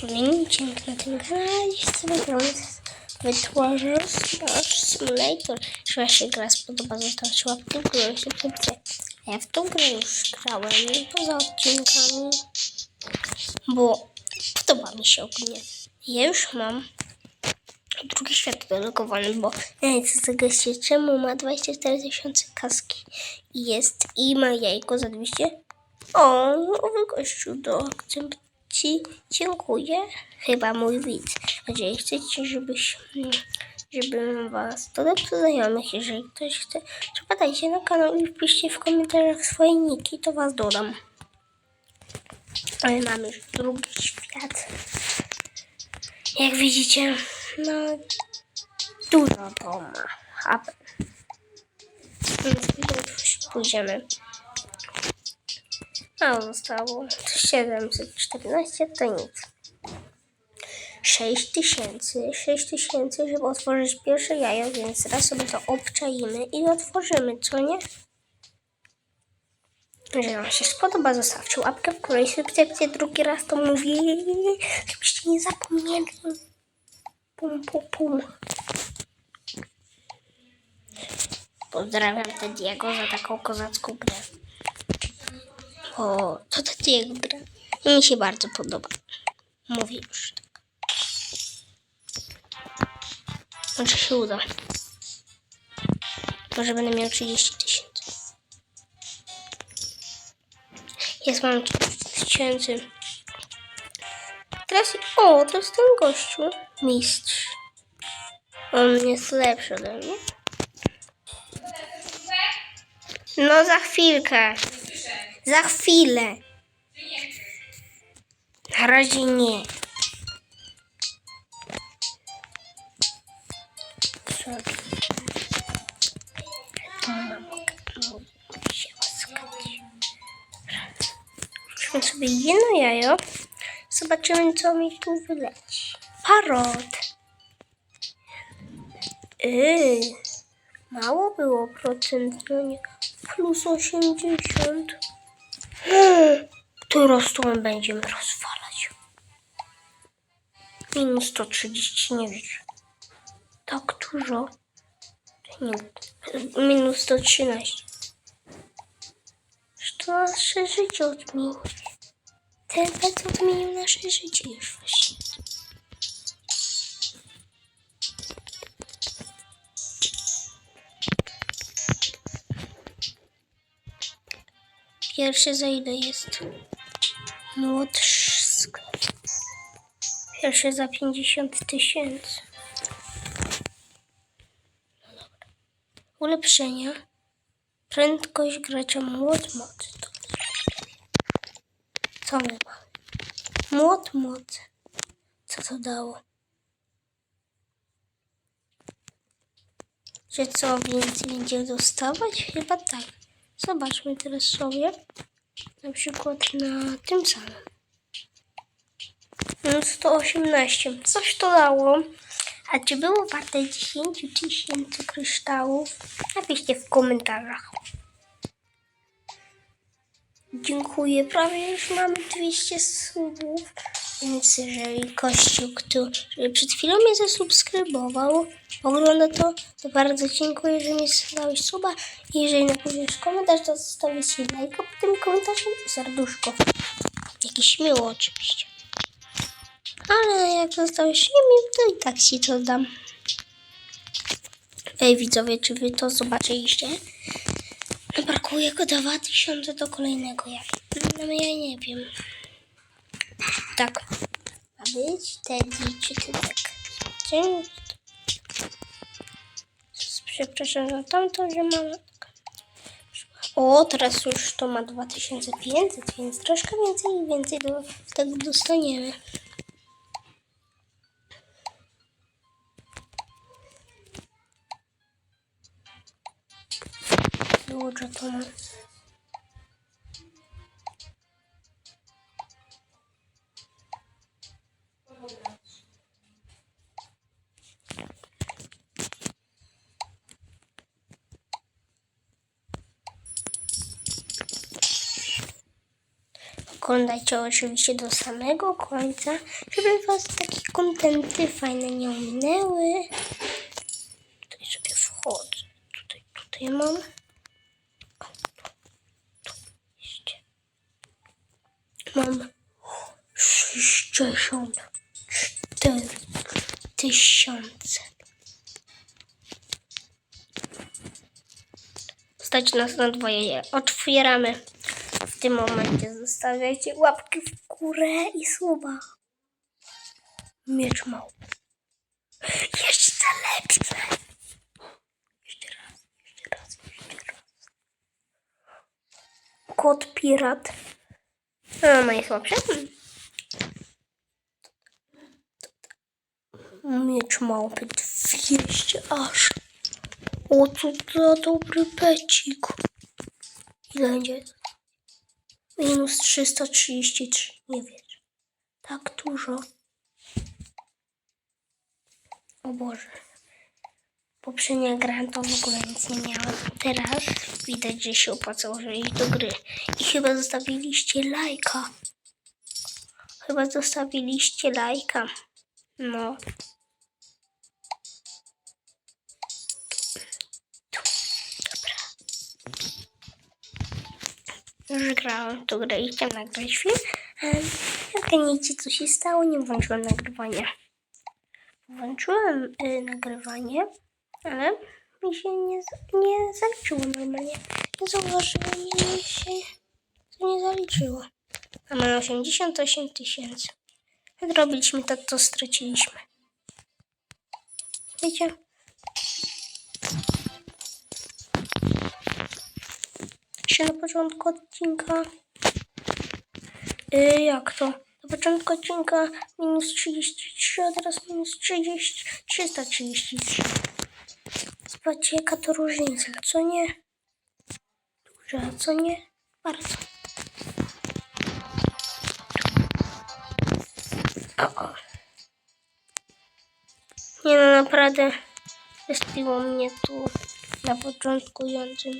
Kolejny na tym kanale. Gramy z Wytworzę nasz simulator. Jeśli Wam się gra spodoba, zostawcie łapkę w górę, subskrypcję. A ja w tą grę już grałem poza odcinkami, bo podoba mi się ogólnie. Ja już mam drugi świat dedykowany, bo ja nie chcę zagryźcie, czemu ma 24 tysiące kaski i jest i ma jajko za 200. O, nowy gościu do akceptacji. Dziękuję. Chyba mój widz. Jeżeli chcecie, żebyś, żebym was dodał do znajomych, jeżeli ktoś chce, to wpadajcie na kanał i wpiszcie w komentarzach swoje niki, to was dodam. Ale mamy już drugi świat. Jak widzicie, no dużo to ma. Więc pójdziemy. Mało zostało. 714 to nic. 6000. 6000, żeby otworzyć pierwsze jajo, więc teraz sobie to obczaimy i otworzymy, co nie? Jeżeli Wam się spodoba, zostawcie łapkę w górę i. Drugi raz to mówię, żebyście nie zapomnieli. Pum, pum, pum. Pozdrawiam Tediego za taką kozacką grę. O, to Tediego gra. Mi się bardzo podoba. Mówię już tak. Może się uda. Może będę miał 30 tysięcy. Jest, mam 30 tysięcy. Teraz, o, to jest ten gościu. Mistrz. On jest lepszy ode mnie. No za chwilkę. Za chwilę. Na razie nie. Sorry. Sobie jedno jajo. Zobaczymy, co mi tu wyleci. Parot. Yy, mało było procent, no nie. Plus 80. Hmm, teraz to on będzie mnie rozwalać. Minus 130, nie wierzę. Tak dużo. Nie, minus 113. To nasze życie odmieni. Ten pet odmienił nasze życie już właśnie. Pierwszy za ile jest? Sklep. Pierwszy za 50 tysięcy. No dobra. Ulepszenia. Prędkość gracza młot moc. Co my mamy? Młot moc. Co to dało? Że co więcej będzie dostawać? Chyba tak. Zobaczmy teraz sobie. Na przykład na tym samym. No 118. Coś to dało. A czy było warte 10 tysięcy kryształów? Napiszcie w komentarzach. Dziękuję. Prawie już mamy 200 subów. Więc jeżeli kościół, który przed chwilą mnie zasubskrybował, ogląda to, to bardzo dziękuję, że mi dałeś suba. I jeżeli napiszesz komentarz, to zostawię ci lajka pod tym komentarzem i serduszko. Jakiś miło oczywiście. Ale jak zostawisz niemiły, to i tak ci to dam. Ej widzowie, czy wy to zobaczyliście? Brakuje go 2000 do kolejnego jak. No ja nie wiem. Tak. Ma być Teddy czy Tydek? Gdzie? Przepraszam za tamto, że mam... O, teraz już to ma 2500, więc troszkę więcej i więcej do tego dostaniemy. Dużo to ma. Oglądajcie oczywiście do samego końca, żeby was takie kontenty fajne nie ominęły. Tutaj sobie wchodzę. Tutaj, tutaj mam. O, tu, tu. Mam 64 tysiące. Stać nas na dwoje. Otwieramy. W tym momencie zostawiajcie łapki w górę i słowa. Miecz mał. Jeszcze lepsze. Jeszcze raz, jeszcze raz, jeszcze raz. Kot pirat. A, najsłabsze. Miecz małpy 200 aż. O, co za dobry pecik. Ile będzie? Minus 333. Nie wiesz. Tak dużo. O Boże. Poprzednia gra to w ogóle nic nie miała. Teraz widać, że się opłacało że iść do gry. I chyba zostawiliście lajka. Chyba zostawiliście lajka. No. Już grałem w tą grę i chciałem nagrać film. ale Jak wiecie, co się stało, nie włączyłem nagrywania. Włączyłem y, nagrywanie, ale mi się nie, nie zaliczyło normalnie. Nie zauważyłem, że mi się to nie zaliczyło. Mamy 88 tysięcy. Jak robiliśmy tak, to straciliśmy. Wiecie? Jeszcze na początku odcinka. Yy, jak to? Na początku odcinka minus 33, a teraz minus 30, 333. Zobaczcie, jaka to różnica, co nie? Duża, co nie? Bardzo. O, o. Nie no, naprawdę wyspiło mnie tu na początkującym.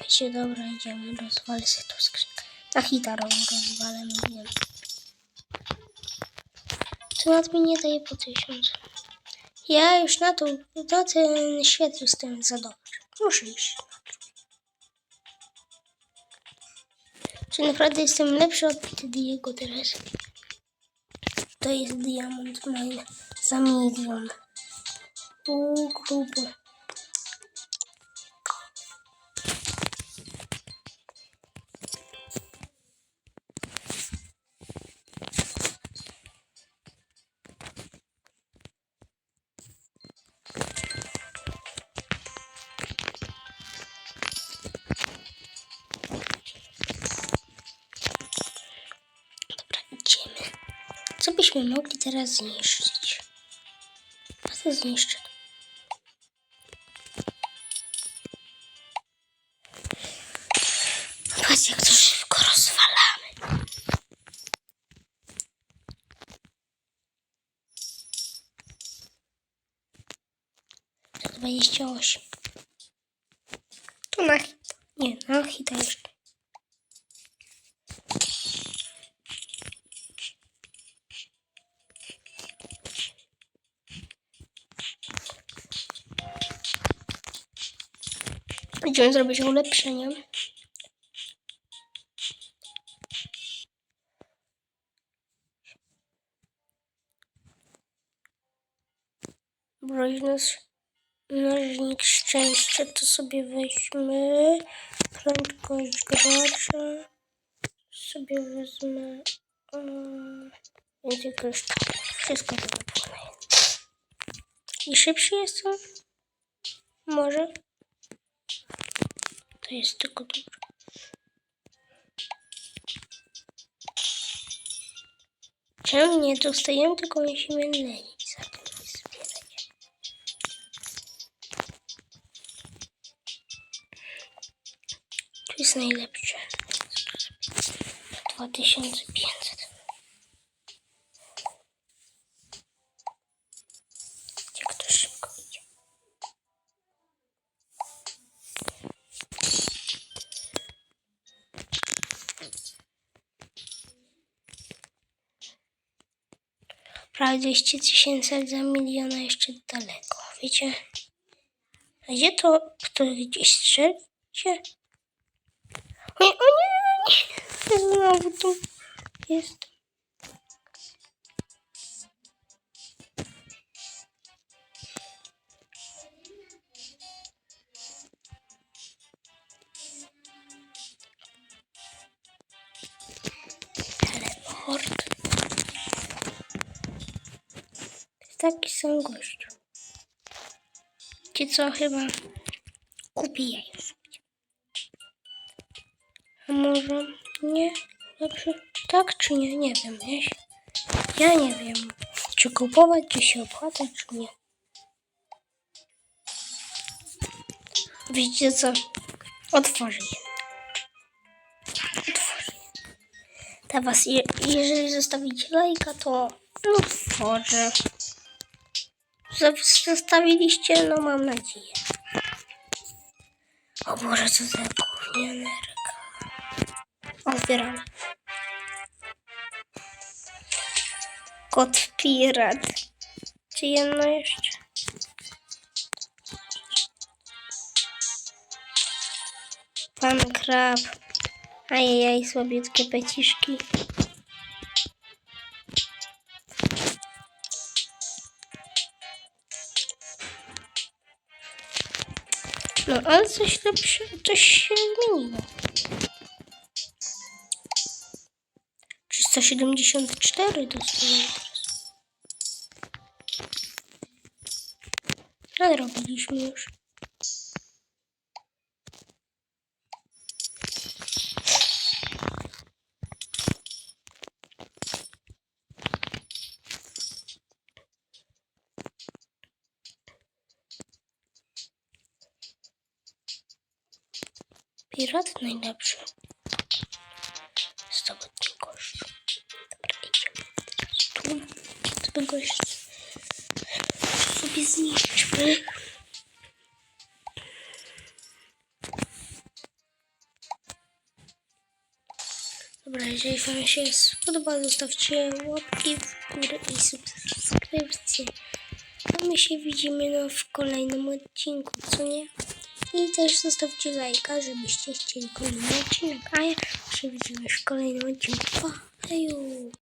Wiecie, dobra, idziemy, rozwalę sobie tą skrzynkę. Na gitarę rozwalę, mówiłem. To nad mi nie daje po tysiąc. Ja już na to, na ten świat jestem za dobry. Muszę iść. Czy naprawdę jestem lepszy od Diego teraz? To jest diamont mine za milion. Uuu, grubo. Byśmy mogli teraz zniszczyć? A co zniszczę? Patrz, jak to szybko rozwalamy. To 28. To na. Nie, na hita jeszcze. Będziemy zrobić ulepszenia. Broźność, mnożnik szczęścia to sobie weźmy. Prędkość gracza. Sobie wezmę. Um, więcej kryształów. Wszystko to wypłynę. I szybszy jestem? Może? To jest tylko dobrze. Czemu nie dostajemy, tylko musimy lenić. Tu jest najlepsze. 2500. prawie 200 tysięcy za miliona jeszcze daleko, wiecie? A gdzie to? Kto gdzieś strzelicie? Nie, o nie, nie! Znowu tu jest. Taki sam gościu. Ci co chyba kupi je już. A może nie? Dobrze. Tak czy nie? Nie wiem. Ja, się- ja nie wiem. Czy kupować, czy się opłaca, czy nie. Wiecie co? Otworzę je. Otworzę je. Was, je, jeżeli zostawicie lajka, to otworzę. Zo- Zostawiliście, no mam nadzieję. O Boże, co za gównianerka. Otwieramy. Kot pirat. Czy jedno jeszcze? Pan krab. Ajajaj, słabiutkie peciszki. No, ale coś lepsze, coś się zmieniło. 374 dostajemy teraz. Ale robiliśmy już. Pirat najlepszy. Zdobędny gość. Dobra, idziemy tu. Tego gościa sobie zniszczmy. Dobra, jeżeli Wam się spodoba, zostawcie łapki w górę i subskrypcję. A my się widzimy no, w kolejnym odcinku, co nie? I też zostawcie lajka, żebyście chcieli kolejny odcinek. A ja się widzimy już w kolejnym odcinku. Pa! Heju!